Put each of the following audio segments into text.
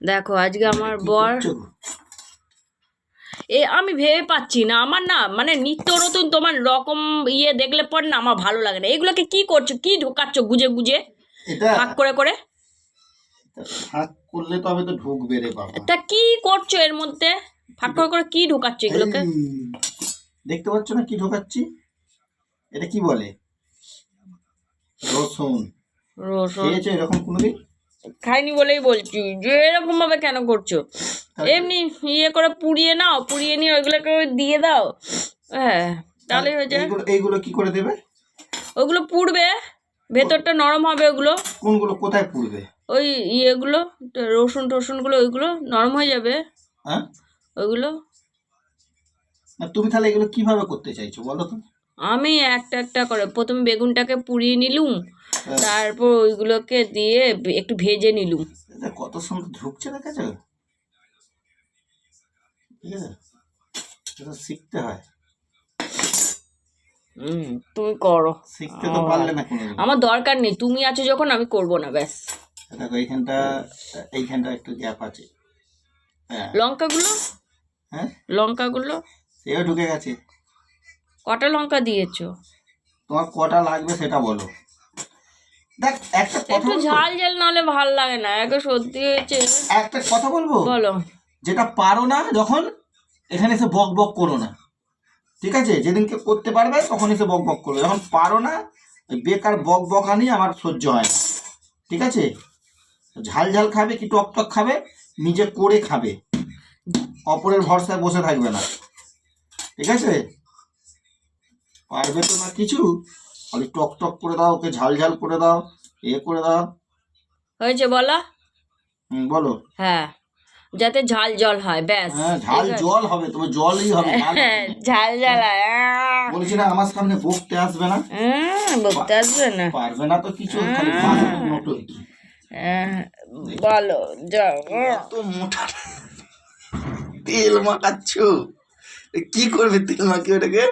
দেখো আজকে আমার বর এ আমি ভেবে পাচ্ছি না। আমার না মানে নিত্য নতুন তোমার রকম ইয়ে দেখলে পর না আমার ভালো লাগে না। এগুলোকে কি করছ? কি ঢোকাচ্ছ গুজে গুজে? ফাঁক করে করে? ফাঁক করলে তো আমি তো ঢুকবে রে বাবা। তা কি করছ এর মধ্যে? ফাঁক করে করে কি ঢোকাচ্ছ এগুলোকে? দেখতে পাচ্ছ না কি ঢোকাচ্ছি? এটা কি বলে? রসুন। রসুন। খেয়েছো এরকম কোনোদিন? খাইনি বলেই বলছি। যে এরকম ভাবে কেন করছ? এমনি ইয়ে করে পুড়িয়ে নাও পুড়িয়ে নিয়ে ওইগুলোকে দিয়ে দাও। হ্যাঁ তাহলে হয়ে যায়। এইগুলো এইগুলো কি করে দেবে? ওগুলো পুড়বে ভেতরটা নরম হবে ওগুলো। কোনগুলো কোথায় পুড়বে? ওই ইয়েগুলো রসুন টসুনগুলো ওইগুলো নরম হয়ে যাবে। হ্যাঁ? ওইগুলো। তুমি তাহলে এগুলো কীভাবে করতে চাইছো বলো তো? আমি একটা একটা করে প্রথমে বেগুনটাকে পুড়িয়ে নিলুম। তারপর ওইগুলোকে দিয়ে একটু ভেজে নিলুম। কত সুন্দর ঢুকছে ঠিক আছে? এটা শিখতে হয়। হুম তুমি করো। শিখতে তো পারলে না আমার দরকার নেই তুমি আছো যখন আমি করব না ব্যাস। দেখো এইখানটা এইখানটা একটু গ্যাপ আছে। হ্যাঁ। লঙ্কাগুলো? হ্যাঁ? লঙ্কাগুলো? সেও ঢুকে গেছে। কটা লঙ্কা দিয়েছ? তোমার কটা লাগবে সেটা বলো। দেখ একটা কথা একটু? ঝাল ঝাল নাহলে ভালো লাগে না একে সত্যি হয়েছে। একটা কথা বলব? বলো। যেটা পারো না যখন এখানে এসে বক বক করো না। ঠিক আছে? যেদিনকে করতে পারবে তখন এসে বক বক করবে। যখন পারো না বেকার বক বকানি আমার সহ্য হয় না। ঠিক আছে? ঝাল ঝাল খাবে কি টক টক খাবে নিজে করে খাবে। অপরের ভরসায় বসে থাকবে না। ঠিক আছে? পারবে তো না কিছু? খালি টক টক করে দাও ওকে ঝাল ঝাল করে দাও এ করে দাও। হয়েছে বলো? হুম বলো। হ্যাঁ যাতে ঝাল জল হয় ব্যাস। হ্যাঁ ঝাল জল হবে তোমার জলই হবে ঝাল হ্যাঁ। ঝাল হয়! বলছি না আমার সামনে বকতে আসবে না। উম, বলতে আসবে না। পারবে না তো কিছু খালি বলো যাও এত মোটা তেল মাখাচ্ছ। কি করবে তেল মাখিয়ে ওটাকে?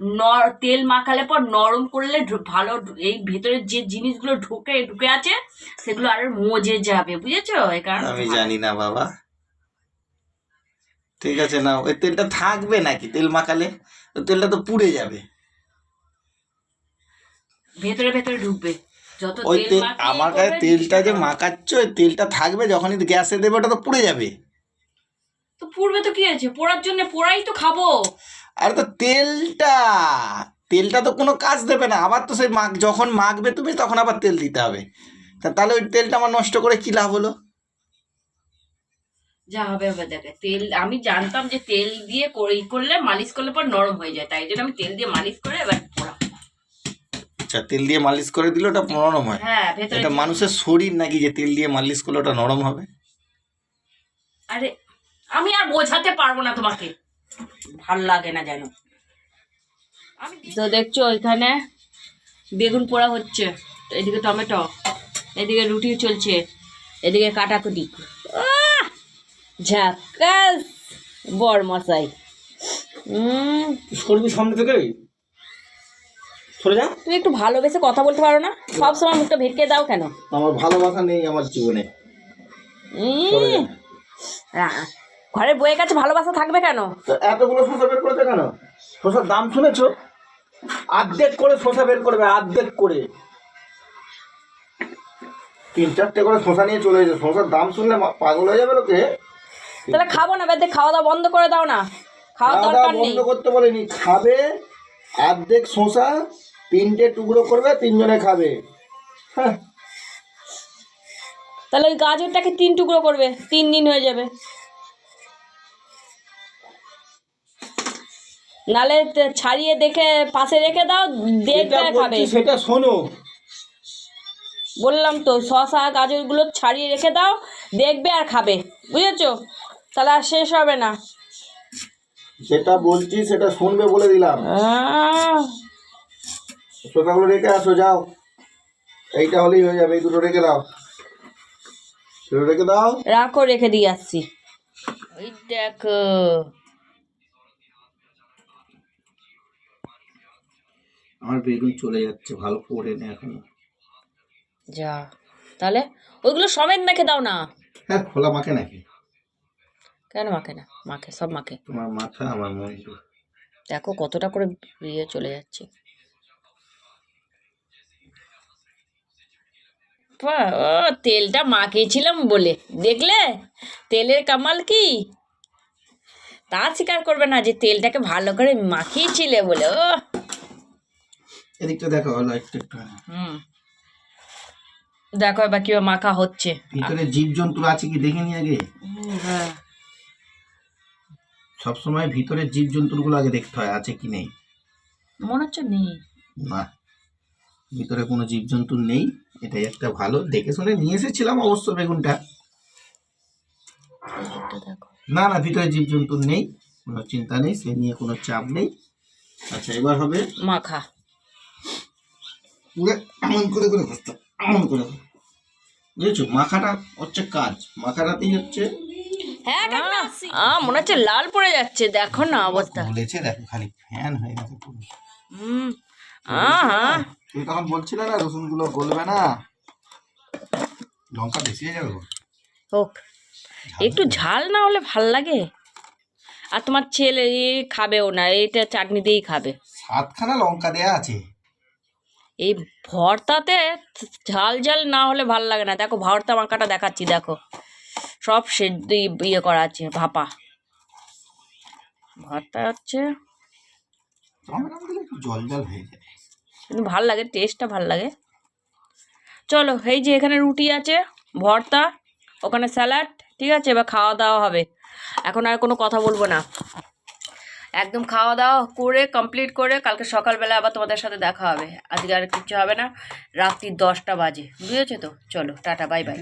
নর তেল মাখালে পর নরম করলে ভালো এই ভেতরে যে জিনিসগুলো ঢুকে ঢুকে আছে সেগুলো আর মজে যাবে বুঝেছ? এই কারণে আমি জানি না বাবা। ঠিক আছে না ওই তেলটা থাকবে নাকি? তেল মাখালে তেলটা তো পুড়ে যাবে। ভেতরে ভেতরে ঢুকবে। যত ওই তেল তেল আমার কাছে তেলটা যে মাখাচ্ছ ওই তেলটা থাকবে যখনই গ্যাসে দেবে ওটা তো পুড়ে যাবে। তো পুড়বে তো কি আছে? পোড়ার জন্য পোড়াই তো খাব। আর তো তেলটা তেলটা তো কোনো কাজ দেবে না। আবার তো সেই মাখ যখন মাখবে তুমি তখন আবার তেল দিতে হবে। তাহলে ওই তেলটা আমার নষ্ট করে কি লাভ হলো? যা হবে হবে দেখে তেল আমি জানতাম যে তেল দিয়ে করে করলে মালিশ করলে পর নরম হয়ে যায়। তাই জন্য আমি তেল দিয়ে মালিশ করে এবার পোড়া। আচ্ছা তেল দিয়ে মালিশ করে দিলে ওটা নরম হয়। হ্যাঁ ভেতরে এটা মানুষের শরীর নাকি যে তেল দিয়ে মালিশ করলে ওটা নরম হবে? আরে আমি আর বোঝাতে পারব না তোমাকে। ভালো লাগে না যেন। তো দেখছ ওইখানে বেগুন পোড়া হচ্ছে এদিকে টমেটো এদিকে রুটি চলছে এদিকে কাটাকুটি। আহ! ঝাক্কাস বর মশাই। উম, সরবি সামনে থেকে? সরে যা। তুমি একটু ভালোবেসে কথা বলতে পারো না? সব সময় মুখটা ভেটকে দাও কেন? আমার ভালোবাসা নেই আমার জীবনে। আহ, ঘরের বইয়ের কাছে ভালোবাসা থাকবে কেন? এতগুলো শসা বের করেছে কেন? শসার দাম শুনেছো? আর্ধেক করে শসা বের করবে আর্ধেক করে। তিন চারটে করে শসা নিয়ে চলে এসেছে। শসার দাম শুনলে পাগল হয়ে যাবে লোকে। তাহলে খাব না বেদে খাওয়া দাওয়া বন্ধ করে দাও না। খাওয়া দাওয়া বন্ধ করতে বলেনি। খাবে অর্ধেক শসা তিনটে টুকরো করবে তিনজনে খাবে। হ্যাঁ। তাহলে ওই গাজরটাকে তিন টুকরো করবে তিন দিন হয়ে যাবে। নালে ছাড়িয়ে দেখে পাশে রেখে দাও দেখবে খাবে। সেটা শোনো। বললাম তো শশা গাজরগুলো ছাড়িয়ে রেখে দাও দেখবে আর খাবে বুঝেছ? তাহলে আর শেষ হবে না। যেটা বলছি সেটা শুনবে বলে দিলাম। আহ, শসাগুলো রেখে আসো যাও। এইটা হলেই হয়ে যাবে এই দুটো রেখে দাও। দুটো রেখে দাও। রাখো রেখে দিয়ে আসছি। ওই দেখো। আমার বেগুন চলে যাচ্ছে ভালো পড়ে না এখন যা। তাহলে ওইগুলো সমেত মেখে দাও না। হ্যাঁ খোলা মাখে নাকি? কেন মাখে না? মাখে সব মাখে। তোমার মাথা আমার মন্দির দেখো কতটা করে ইয়ে চলে যাচ্ছে। ও তেলটা মাখিয়েছিলাম বলে। দেখলে? তেলের কামাল কি? তা স্বীকার করবে না যে তেলটাকে ভালো করে মাখিয়েছিলে বলে ও। এদিকটা দেখো হলো একটু একটু হুম। দেখো এবার কীভাবে মাখা হচ্ছে। ভিতরে জীবজন্তু আছে কি দেখে নি আগে? হ্যাঁ। সবসময় ভিতরে জীবজন্তুগুলো আগে দেখতে হয় আছে কি নেই? মনে হচ্ছে নেই। না। ভিতরে কোনো জীবজন্তু নেই এটাই একটা ভালো। দেখে শুনে নিয়ে এসেছিলাম অবশ্য বেগুনটা। না না ভিতরে জীবজন্তু নেই কোনো চিন্তা নেই সে নিয়ে কোনো চাপ নেই। আচ্ছা এবার হবে মাখা। পুরো এমন করে করে হবে, এমন করে। বুঝেছ? মাখাটা হচ্ছে কাজ। মাখাটাতেই হচ্ছে হ্যাঁ আ মনে হচ্ছে লাল পড়ে যাচ্ছে। দেখো না অবস্থা। বলেছে দেখো খালি ফ্যান হয়ে গেছে পুরো। হুম আহা। তুমি তখন বলছিলে না রসুনগুলো গলবে না? লঙ্কা বেশি হয়ে যাবে হোক একটু ঝাল না হলে ভালো লাগে? আর তোমার ছেলে খাবেও না এটা চাটনি দিয়েই খাবে। সাতখানা লঙ্কা দেয়া আছে। এই ভর্তাতে ঝাল ঝাল না হলে ভালো লাগে না। দেখো ভর্তা মাখাটা দেখাচ্ছি, দেখো। সব সেদ্ধ ইয়ে করা আছে, ভাপা। ভর্তা হচ্ছে কিন্তু ভালো লাগে টেস্টটা ভালো লাগে। চলো, এই যে এখানে রুটি আছে, ভর্তা, ওখানে স্যালাড ঠিক আছে? এবার খাওয়া দাওয়া হবে। এখন আর কোনো কথা বলব না। একদম খাওয়া দাওয়া করে কমপ্লিট করে কালকে সকালবেলা আবার তোমাদের সাথে দেখা হবে। আজকে আর কিচ্ছু হবে না। রাত্রি দশটা বাজে। বুঝেছ তো? চলো, টাটা বাই বাই